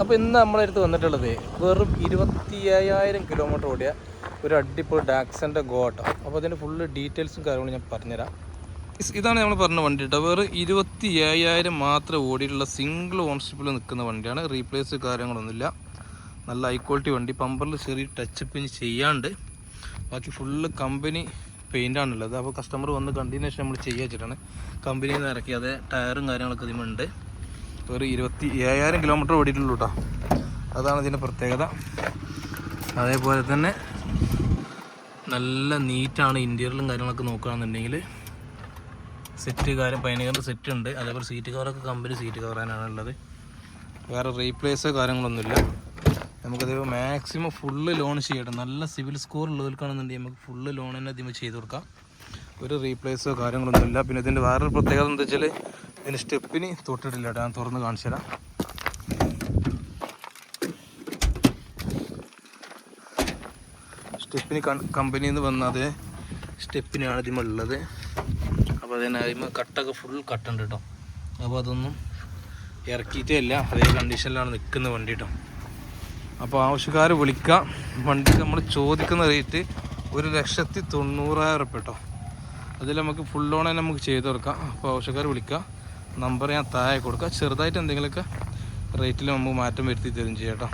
അപ്പോൾ ഇന്ന് നമ്മളെ അടുത്ത് വന്നിട്ടുള്ളത് വെറും ഇരുപത്തി അയ്യായിരം കിലോമീറ്റർ ഓടിയ ഒരു അടിപൊളി ഡാക്സന്റെ ഗോട്ട അപ്പോൾ അതിന്റെ ഫുള്ള് ഡീറ്റെയിൽസും കാര്യങ്ങളും ഞാൻ പറഞ്ഞുതരാം. ഇതാണ് നമ്മൾ പറഞ്ഞ വണ്ടി കേട്ടോ വെറും ഇരുപത്തി ഏഴായിരം മാത്രം ഓടിയിട്ടുള്ള സിംഗിൾ ഓൺഷിപ്പിൽ നിൽക്കുന്ന വണ്ടിയാണ്. റീപ്ലേസ് കാര്യങ്ങളൊന്നുമില്ല. നല്ല ഹൈ ക്വാളിറ്റി വണ്ടി. പമ്പറിൽ ചെറിയ ടച്ച് അപ്പ് ചെയ്യാണ്ട്. ബാക്കി ഫുള്ള് കമ്പനി പെയിന്റാണുള്ളത് അപ്പോൾ കസ്റ്റമർ വന്ന് കണ്ടതിന് ശേഷം നമ്മൾ ചെയ്യാച്ചിട്ടാണ് കമ്പനിയിൽ നിന്ന് ഇറക്കി. അതേ ടയറും കാര്യങ്ങളൊക്കെ ഇതിമുണ്ട് ഒരു ഇരുപത്തി ഏഴായിരം കിലോമീറ്റർ ഓടിയിട്ടുള്ളൂ കേട്ടോ അതാണ് ഇതിന്റെ പ്രത്യേകത. അതേപോലെ തന്നെ നല്ല നീറ്റാണ് ഇന്റീരിയലും കാര്യങ്ങളൊക്കെ നോക്കുകയാണെന്നുണ്ടെങ്കിൽ സെറ്റ് കാര്യം പതിനേഴ് സെറ്റ് ഉണ്ട്. അതേപോലെ സീറ്റ് കവറൊക്കെ കമ്പനി സീറ്റ് കവറാനാണ് ഉള്ളത്. വേറെ റീപ്ലേസോ കാര്യങ്ങളൊന്നുമില്ല. നമുക്കത് മാക്സിമം ഫുള്ള് ലോൺ ചെയ്യണം നല്ല സിവിൽ സ്കോർ ഉള്ളവർക്കാണെന്നുണ്ടെങ്കിൽ നമുക്ക് ഫുള്ള് ലോൺ തന്നെ ഇതിന് ചെയ്ത് കൊടുക്കാം. ഒരു റീപ്ലേസോ കാര്യങ്ങളൊന്നുമില്ല. പിന്നെ ഇതിന്റെ വേറൊരു പ്രത്യേകത എന്താ വെച്ചാൽ ഇതിന് സ്റ്റെപ്പിന് തൊട്ടിട്ടില്ല ഞാൻ തുറന്ന് കാണിച്ചു തരാം. സ്റ്റെപ്പിന് കമ്പനിയിൽ നിന്ന് വന്നത് സ്റ്റെപ്പിനാണ് ഇതിമുള്ളത് അപ്പോൾ അതിന് കട്ടൊക്കെ ഫുൾ കട്ടുണ്ട് കേട്ടോ അപ്പോൾ അതൊന്നും ഇറക്കിയിട്ടേ അല്ല അതേ കണ്ടീഷനിലാണ് നിൽക്കുന്ന വണ്ടി കേട്ടോ അപ്പോൾ ആവശ്യക്കാർ വിളിക്കുക വണ്ടി നമ്മൾ ചോദിക്കുന്ന റേറ്റ് ഒരു ലക്ഷത്തി തൊണ്ണൂറായിരം ഉറപ്പ് കേട്ടോ അതിൽ നമുക്ക് ഫുൾ ഓൺ തന്നെ നമുക്ക് ചെയ്ത് കൊടുക്കാം. അപ്പോൾ ആവശ്യക്കാർ വിളിക്കുക നമ്പർ ഞാൻ താഴെ കൊടുക്കുക ചെറുതായിട്ട് എന്തെങ്കിലുമൊക്കെ റേറ്റിൽ നമുക്ക് മാറ്റം വരുത്തി തരും ചെയ്യാം കേട്ടോ.